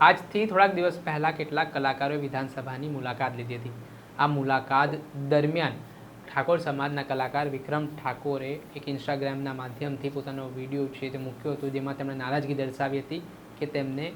આજથી થોડાક દિવસ પહેલાં કેટલાક કલાકારોએ વિધાનસભાની મુલાકાત લીધી હતી. આ મુલાકાત દરમિયાન ઠાકોર સમાજના કલાકાર વિક્રમ ઠાકોરે એક ઇન્સ્ટાગ્રામના માધ્યમથી પોતાનો વીડિયો છે તે મૂક્યો હતો, જેમાં તેમણે નારાજગી દર્શાવી હતી કે તેમને,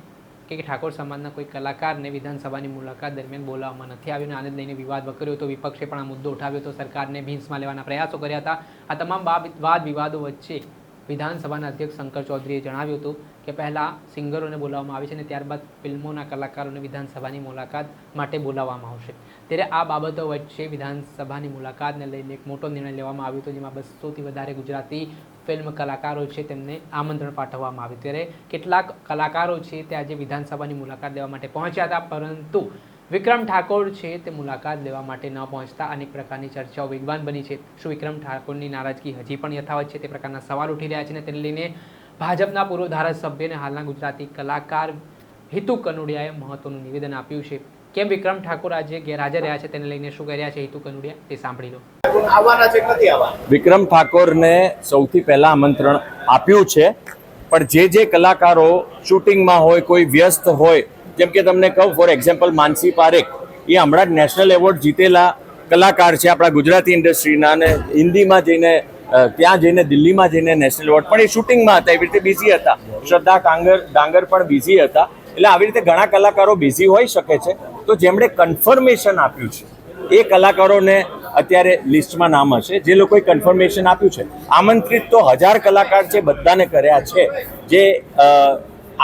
કે ઠાકોર સમાજના કોઈ કલાકારને વિધાનસભાની મુલાકાત દરમિયાન બોલાવવામાં નથી આવ્યો અને આને લઈને વિવાદ વકર્યો હતો, વિપક્ષે પણ આ મુદ્દો ઉઠાવ્યો હતો, સરકારને ભીંસમાં લેવાના પ્રયાસો કર્યા હતા. આ તમામ વાદ વિવાદો વચ્ચે વિધાનસભાના અધ્યક્ષ શંકર ચૌધરીએ જણાવ્યું હતું કે પહેલાં સિંગરોને બોલાવવામાં આવે છે અને ત્યારબાદ ફિલ્મોના કલાકારોને વિધાનસભાની મુલાકાત માટે બોલાવવામાં આવશે. ત્યારે આ બાબતો વચ્ચે વિધાનસભાની મુલાકાતને લઈને એક મોટો નિર્ણય લેવામાં આવ્યો હતો, જેમાં બસોથી વધારે ગુજરાતી ફિલ્મ કલાકારો છે તેમને આમંત્રણ પાઠવવામાં આવ્યું. ત્યારે કેટલાક કલાકારો છે તે આજે વિધાનસભાની મુલાકાત લેવા માટે પહોંચ્યા હતા, પરંતુ વિક્રમ ઠાકોર છે તે મુલાકાત લેવા માટે ન પહોંચતા અનેક પ્રકારની ચર્ચાઓ વેગવાન બની છે. શું વિક્રમ ઠાકોરની નારાજગી હજી પણ યથાવત છે તે પ્રકારના સવાલ ઉઠી રહ્યા છે અને તેને લઈને ભાજપના પૂર્વ ધારાસભ્ય અને હાલના ગુજરાતી કલાકાર હિતુ કનુડિયાએ મહત્વનું નિવેદન આપ્યું છે. કેમ વિક્રમ ઠાકોર આજે ગેરહાજર રહ્યા છે તેને લઈને શું કર્યા છે હિતુ કનુડિયા? તે સાંભળી લો. આવવાના છે કે નથી આવવાના? વિક્રમ ઠાકોરને સૌથી પહેલા આમંત્રણ આપ્યું છે પણ જે જે કલાકારો શૂટિંગમાં હોય કોઈ વ્યસ્ત હોય જેમ કે તમને કહું ફોર એક્ઝામ્પલ માનસી પારેખ, એ હમણાં જ નેશનલ એવોર્ડ જીતેલા કલાકાર છે આપણા ગુજરાતી ઇન્ડસ્ટ્રીના અને હિન્દીમાં જઈને ત્યાં જઈને, દિલ્હીમાં જઈને નેશનલ એવોર્ડ પણ એ શૂટિંગમાં હતા, એવી રીતે બિઝી હતા. શ્રદ્ધા ડાંગર ડાંગર પણ બિઝી હતા. એટલે આવી રીતે ઘણા કલાકારો બિઝી હોઈ શકે છે. તો જેમણે કન્ફર્મેશન આપ્યું છે, એ કલાકારોને અત્યારે લિસ્ટમાં નામ હશે. જે લોકોએ કન્ફર્મેશન આપ્યું છે, આમંત્રિત તો હજાર કલાકાર છે, બધાને કર્યા છે. જે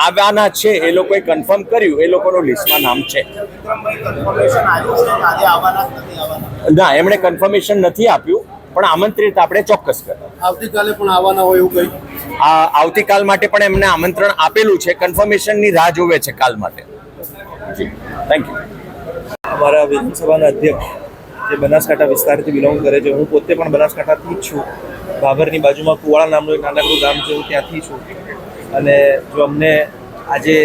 આવવાના છે એ લોકોએ કન્ફર્મ કર્યું એ લોકોનું લિસ્ટમાં નામ છે. વિક્રમભાઈ કન્ફર્મેશન આવ્યું છે કે આજે આવવાના કે નથી આવવાના ના એમણે કન્ફર્મેશન નથી આપ્યું પણ આમંત્રિત આપણે ચોક્કસ કર્યા. આવતીકાલે પણ આવવાના હોય એવું કંઈ? આ આવતીકાલ માટે પણ એમને આમંત્રણ આપેલું છે કન્ફર્મેશનની રાહ જોવે છે કાલ માટે. થેન્ક યુ અમારા વિધાનસભાના અધ્યક્ષ જે બનાસકાંઠા વિસ્તારથી બિલોંગ કરે છે હું પોતે પણ બનાસકાંઠાથી જ છું. ભાભરની બાજુમાં કુવાળા નામનું એક નાનકડું ગામ છે હું ત્યાંથી છું. અને જો અમને આજે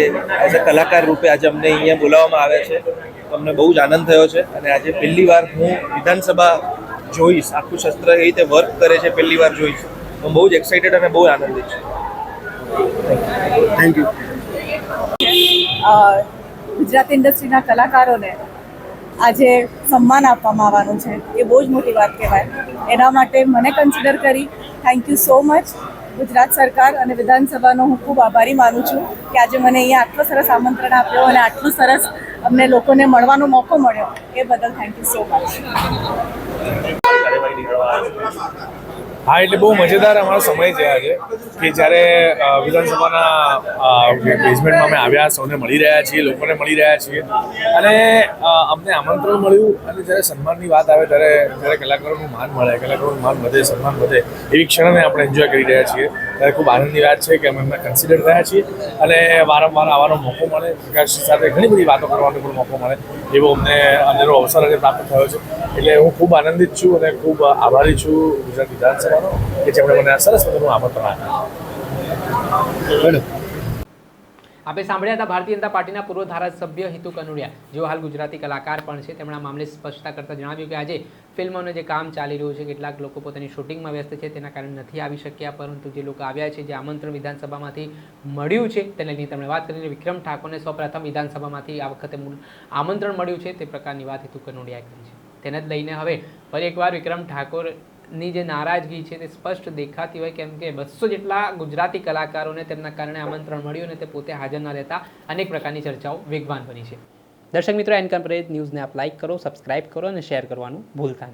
એઝ અ કલાકાર રૂપે આજે અમને અહીંયા બોલાવવામાં આવે છે તો અમને બહુ જ આનંદ થયો છે. અને આજે પહેલી વાર હું વિધાનસભા જોઈશ આખું શસ્ત્ર એ રીતે વર્ક કરે છે પહેલી વાર જોઈશ. હું બહુ જ એક્સાઇટેડ અને બહુ આનંદિત છું. થેન્ક યુ ગુજરાત ઇન્ડસ્ટ્રીના કલાકારોને આજે સન્માન આપવામાં આવવાનું છે. એ બહુ જ મોટી વાત કહેવાય. એના માટે મને કન્સિડર કરી. Thank you so much Gujarat સરકાર અને વિધાનસભાનો હું ખૂબ આભારી માનું છું કે આજે મને અહીંયા આટલો સરસ આમંત્રણ આપ્યો અને આટલું સરસ અમને લોકોને મળવાનો મોકો મળ્યો. એ બદલ થેન્ક યુ સો મચ હા, એટલે બહુ મજેદાર અમારો સમય છે આજે, કે જ્યારે વિધાનસભાના બેઝમેન્ટમાં અમે આવ્યા, સૌને મળી રહ્યા છીએ, લોકોને મળી રહ્યા છીએ. અને અમને આમંત્રણ મળ્યું અને જ્યારે સન્માનની વાત આવે ત્યારે, જ્યારે કલાકારોનું માન મળે, કલાકારોનું માન વધે, સન્માન વધે, એવી ક્ષણને આપણે એન્જોય કરી રહ્યા છીએ. ત્યારે ખૂબ આનંદની વાત છે કે અમે એમને કન્સિડર થયા છીએ. અને વારંવાર આવવાનો મોકો મળે. પ્રકાશ સાથે ઘણી બધી વાતો કરવાનો પણ મોકો મળે. એવો અમને અંદરનો અવસર આજે પ્રાપ્ત થયો છે. એટલે હું ખૂબ આનંદિત છું અને ખૂબ આભારી છું ગુજરાત વિધાનસભાનો કે જેમણે મને સરસ મજાનું આમંત્રણ આપ્યું. આપણે સાંભળ્યા હતા, ભારતીય જનતા પાર્ટીના પૂર્વ ધારાસભ્ય હિતુ કનુડિયા, જેઓ હાલ ગુજરાતી કલાકાર પણ છે. તેમણે આ મામલે સ્પષ્ટતા કરતા જણાવ્યું કે આજે ફિલ્મોનું જે કામ ચાલી રહ્યું છે, કેટલાક લોકો પોતાની શૂટિંગમાં વ્યસ્ત છે, તેના કારણે નથી આવી શક્યા, પરંતુ જે લોકો આવ્યા છે, જે આમંત્રણ વિધાનસભામાંથી મળ્યું છે, તેને લઈને તેમણે વાત કરીને વિક્રમ ઠાકોરને સૌપ્રથમ વિધાનસભામાંથી આ વખતે આમંત્રણ મળ્યું છે, તે પ્રકારની વાત હિતુ કનુડિયાએ કરી છે. તેને જ લઈને હવે ફરી એકવાર વિક્રમ ઠાકોરની જે નારાજગી છે તે સ્પષ્ટ દેખાતી હોય કેમ કે બસો જેટલા ગુજરાતી કલાકારોને તેમના કારણે આમંત્રણ મળ્યું અને તે પોતે હાજર ન રહેતા અનેક પ્રકારની ચર્ચાઓ વેગવાન બની છે. દર્શક મિત્રો, એનકમ ન્યૂઝને આપ લાઇક કરો સબસ્ક્રાઇબ કરો અને શેર કરવાનું ભૂલતા નહીં.